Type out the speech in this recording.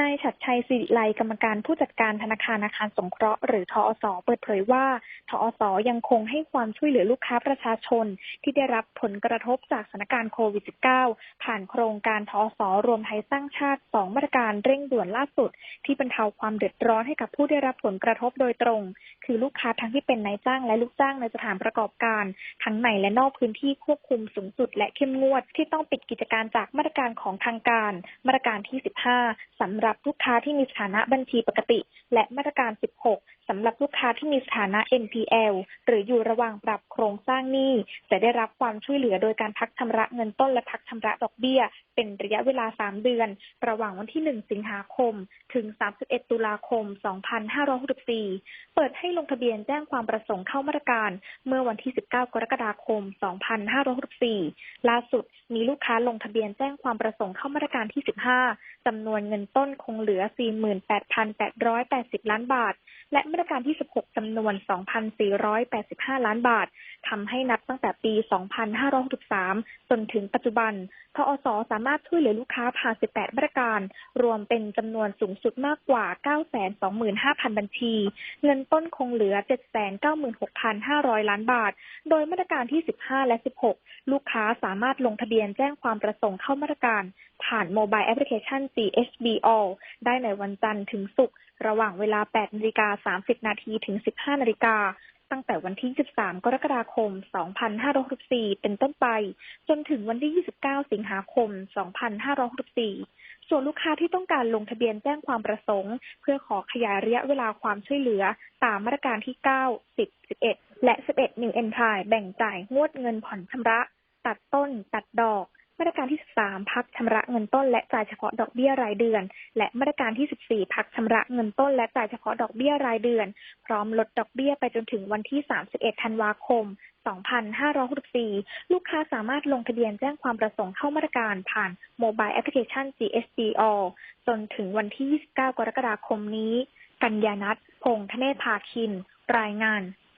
นายฉัดชัยสิริไลกรรมการผู้จัดการธนาคารอาคารสงเคราะห์หรือทอสเปิดเผยว่า ทอสยังคงให้ความช่วยเหลือลูกค้าประชาชน ที่ได้รับผลกระทบจากสถานการณ์โควิด -19 ผ่านโครงการทอสรวมไทยสร้างชาติ 2 มาตรการเร่งด่วนล่าสุด ที่บรรเทาความเดือดร้อนให้กับผู้ได้รับผลกระทบโดยตรง คือลูกค้าทั้งที่เป็นนายจ้างและลูกจ้างในสถานประกอบการ ทั้งในและนอกพื้นที่ควบคุมสูงสุด และเข้มงวดที่ต้องปิดกิจการจากมาตรการของทางการ มาตรการที่ 15สำำหรับลูกค้าที่มีสถานะบัญชีปกติ และมาตรการ 16 สำหรับลูกค้าที่มีสถานะ NPL หรืออยู่ระหว่างปรับโครงสร้างหนี้ จะได้รับความช่วยเหลือโดยการพักชำระเงินต้นและพักชำระดอกเบี้ย เป็นระยะเวลา 3 เดือน ระหว่างวันที่ 1 สิงหาคม ถึง 31 ตุลาคม 2564 เปิดให้ลงทะเบียนแจ้งความประสงค์เข้ามาตรการ เมื่อวันที่ 19 กรกฎาคม 2564 ล่าสุดมีลูกค้าลงทะเบียนแจ้งความประสงค์เข้ามาตรการที่ 15จำนวนเงินต้นคงเหลือ 48,880 ล้านบาท และมาตรการที่ 16จำนวน 2,485 ล้านบาททำให้นับตั้งแต่ปี 2563 จนถึงปัจจุบันทอสสามารถช่วยเหลือลูกค้าผ่าน 18 มาตรการ รวมเป็นจำนวนสูงสุดมากกว่า 925,000 บัญชี เงินต้นคงเหลือ 796,500 ล้านบาท โดยมาตรการที่ 15 และ 16 ลูกค้าสามารถลงทะเบียนแจ้งความประสงค์เข้ามาตรการ ผ่านโมบายแอปพลิเคชัน CHB All ได้ในวันจันทร์ถึงศุกร์ ระหว่างเวลา8นาฬิกา30 นาทีถึง 15 นาฬิกา ตั้งแต่วันที่ 23 กรกฎาคม 2564 เป็นต้นไป จนถึงวันที่ 29 สิงหาคม 2564 ส่วนลูกค้าที่ต้องการลงทะเบียนแจ้งความประสงค์ เพื่อขอขยายระยะเวลาความช่วยเหลือ ตามมาตรการที่ 9 10 11 และ 11 New e n t r y แบ่งจ่ายงวดเงินผ่อนชำระ ตัดต้น ตัดดอก มาตรการที่ 13 พักชำระเงินต้นและจ่ายเฉพาะดอกเบี้ยรายเดือน และมาตรการที่ 14 พักชำระเงินต้นและจ่ายเฉพาะดอกเบี้ยรายเดือน พร้อมลดดอกเบี้ยไปจนถึงวันที่ 31 ธันวาคม 2564 ลูกค้าสามารถลงทะเบียนแจ้งความประสงค์เข้ามาตรการผ่านโมบายแอปพลิเคชัน GSB All จนถึงวันที่ 29 กรกฎาคมนี้ กัญญานัทพงษ์ธเนศภาคิน รายงาน